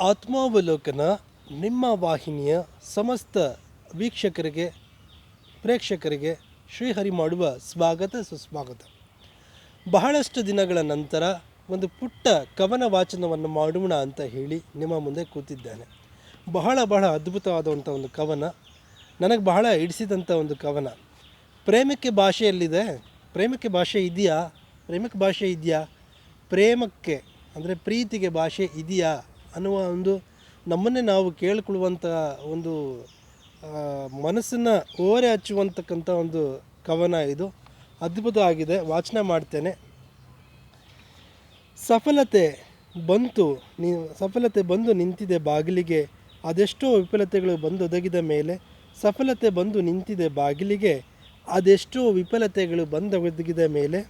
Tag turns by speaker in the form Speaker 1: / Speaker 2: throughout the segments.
Speaker 1: ಆತ್ಮಾವಲೋಕನ ನಿಮ್ಮ ವಾಹಿನಿಯ ಸಮಸ್ತ ವೀಕ್ಷಕರಿಗೆ, ಪ್ರೇಕ್ಷಕರಿಗೆ ಶ್ರೀಹರಿ ಮಾಡುವ ಸ್ವಾಗತ, ಸುಸ್ವಾಗತ. ಬಹಳಷ್ಟು ದಿನಗಳ ನಂತರ ಒಂದು ಪುಟ್ಟ ಕವನ ವಾಚನವನ್ನು ಮಾಡೋಣ ಅಂತ ಹೇಳಿ ನಿಮ್ಮ ಮುಂದೆ ಕೂತಿದ್ದೇನೆ. ಬಹಳ ಬಹಳ ಅದ್ಭುತವಾದಂಥ ಒಂದು ಕವನ, ನನಗೆ ಬಹಳ ಹಿಡಿಸಿದಂಥ ಒಂದು ಕವನ. ಪ್ರೇಮಕ್ಕೆ ಭಾಷೆಯಲ್ಲಿದೆ ಪ್ರೇಮಕ್ಕೆ ಭಾಷೆ ಇದೆಯಾ? ಪ್ರೇಮಕ್ಕೆ ಭಾಷೆ ಇದೆಯಾ? ಪ್ರೇಮಕ್ಕೆ, ಅಂದರೆ ಪ್ರೀತಿಗೆ ಭಾಷೆ ಇದೆಯಾ? ಅನ್ನುವ ಒಂದು ನಮ್ಮನ್ನೇ ನಾವು ಕೇಳಿಕೊಳ್ಳುವಂಥ ಒಂದು ಮನಸ್ಸನ್ನು ಓರೆ ಹಚ್ಚುವಂತಕ್ಕಂಥ ಒಂದು ಕವನ ಇದು. ಅದ್ಭುತ ಆಗಿದೆ ವಾಚನ ಮಾಡ್ತೇನೆ. ಸಫಲತೆ ಬಂತು ನೀ, ಸಫಲತೆ ಬಂದು ನಿಂತಿದೆ ಬಾಗಿಲಿಗೆ. ಅದೆಷ್ಟೋ ವಿಫಲತೆಗಳು ಬಂದು ಒದಗಿದ ಮೇಲೆ ಸಫಲತೆ ಬಂದು ನಿಂತಿದೆ ಬಾಗಿಲಿಗೆ. ಅದೆಷ್ಟೋ ವಿಫಲತೆಗಳು ಬಂದು ಒದಗಿದ ಮೇಲೆ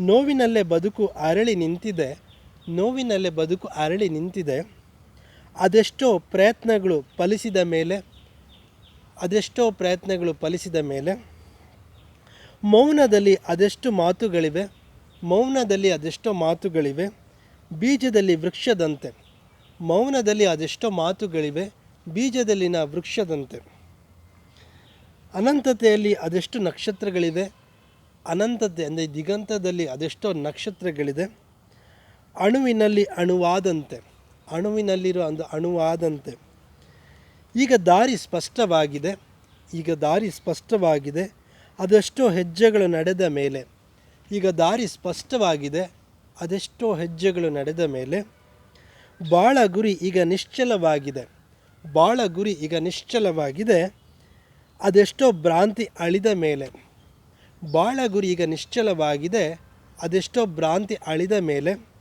Speaker 1: ನೋವಿನಲ್ಲೇ ಬದುಕು ಅರಳಿ ನಿಂತಿದೆ. ನೋವಿನಲ್ಲೇ ಬದುಕು ಅರಳಿ ನಿಂತಿದೆ. ಅದೆಷ್ಟೋ ಪ್ರಯತ್ನಗಳು ಫಲಿಸಿದ ಮೇಲೆ, ಅದೆಷ್ಟೋ ಪ್ರಯತ್ನಗಳು ಫಲಿಸಿದ ಮೇಲೆ, ಮೌನದಲ್ಲಿ ಅದೆಷ್ಟು ಮಾತುಗಳಿವೆ, ಮೌನದಲ್ಲಿ ಅದೆಷ್ಟೋ ಮಾತುಗಳಿವೆ, ಬೀಜದಲ್ಲಿ ವೃಕ್ಷದಂತೆ. ಮೌನದಲ್ಲಿ ಅದೆಷ್ಟೋ ಮಾತುಗಳಿವೆ, ಬೀಜದಲ್ಲಿನ ವೃಕ್ಷದಂತೆ. ಅನಂತತೆಯಲ್ಲಿ ಅದೆಷ್ಟು ನಕ್ಷತ್ರಗಳಿವೆ, ಅನಂತತೆ ಅಂದರೆ ದಿಗಂತದಲ್ಲಿ ಅದೆಷ್ಟೋ ನಕ್ಷತ್ರಗಳಿದೆ ಅಣುವಿನಲ್ಲಿ ಅಣುವಾದಂತೆ ಅಣುವಿನಲ್ಲಿರುವ ಒಂದು ಅಣುವಾದಂತೆ. ಈಗ ದಾರಿ ಸ್ಪಷ್ಟವಾಗಿದೆ, ಈಗ ದಾರಿ ಸ್ಪಷ್ಟವಾಗಿದೆ, ಅದೆಷ್ಟೋ ಹೆಜ್ಜೆಗಳು ನಡೆದ ಮೇಲೆ, ಈಗ ದಾರಿ ಸ್ಪಷ್ಟವಾಗಿದೆ, ಅದೆಷ್ಟೋ ಹೆಜ್ಜೆಗಳು ನಡೆದ ಮೇಲೆ, ಬಾಳ ಗುರಿ ಈಗ ನಿಶ್ಚಲವಾಗಿದೆ, ಬಾಳ ಗುರಿ ಈಗ ನಿಶ್ಚಲವಾಗಿದೆ, ಅದೆಷ್ಟೋ ಭ್ರಾಂತಿ ಅಳಿದ ಮೇಲೆ, ಬಾಳ ಗುರಿ ಈಗ ನಿಶ್ಚಲವಾಗಿದೆ, ಅದೆಷ್ಟೋ ಭ್ರಾಂತಿ ಅಳಿದ ಮೇಲೆ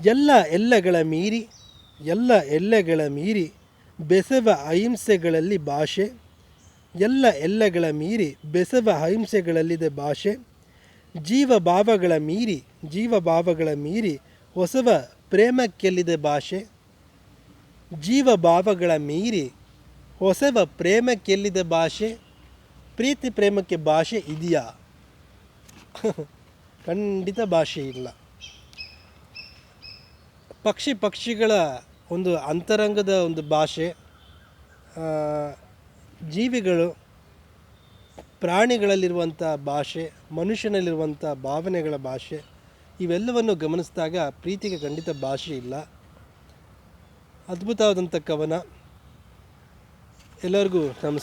Speaker 1: ಎಲ್ಲ ಎಲ್ಲೆಗಳ ಮೀರಿ, ಎಲ್ಲ ಎಲ್ಲೆಗಳ ಮೀರಿ ಬೆಸವ ಅಹಿಂಸೆಗಳಲ್ಲಿ ಭಾಷೆ, ಎಲ್ಲ ಎಲ್ಲೆಗಳ ಮೀರಿ ಬೆಸವ ಅಹಿಂಸೆಗಳಲ್ಲಿದೆ ಭಾಷೆ ಜೀವ ಭಾವಗಳ ಮೀರಿ ಜೀವ ಭಾವಗಳ ಮೀರಿ ಹೊಸವ ಪ್ರೇಮಕ್ಕೆಲ್ಲಿದೆ ಭಾಷೆ ಜೀವ ಭಾವಗಳ ಮೀರಿ ಹೊಸವ ಪ್ರೇಮಕ್ಕೆಲ್ಲಿದೆ ಭಾಷೆ, ಪ್ರೀತಿ ಪ್ರೇಮಕ್ಕೆ ಭಾಷೆ ಇದೆಯಾ? ಖಂಡಿತ ಭಾಷೆ ಇಲ್ಲ. ಪಕ್ಷಿ ಪಕ್ಷಿಗಳ ಒಂದು ಅಂತರಂಗದ ಒಂದು ಭಾಷೆ ಜೀವಿಗಳು ಪ್ರಾಣಿಗಳಲ್ಲಿರುವಂಥ ಭಾಷೆ, ಮನುಷ್ಯನಲ್ಲಿರುವಂಥ ಭಾವನೆಗಳ ಭಾಷೆ, ಇವೆಲ್ಲವನ್ನು ಗಮನಿಸಿದಾಗ ಪ್ರೀತಿಗೆ ಖಂಡಿತ ಭಾಷೆ ಇಲ್ಲ. ಅದ್ಭುತವಾದಂಥ ಕವನ. ಎಲ್ಲರಿಗೂ ನಮಸ್ಕಾರ.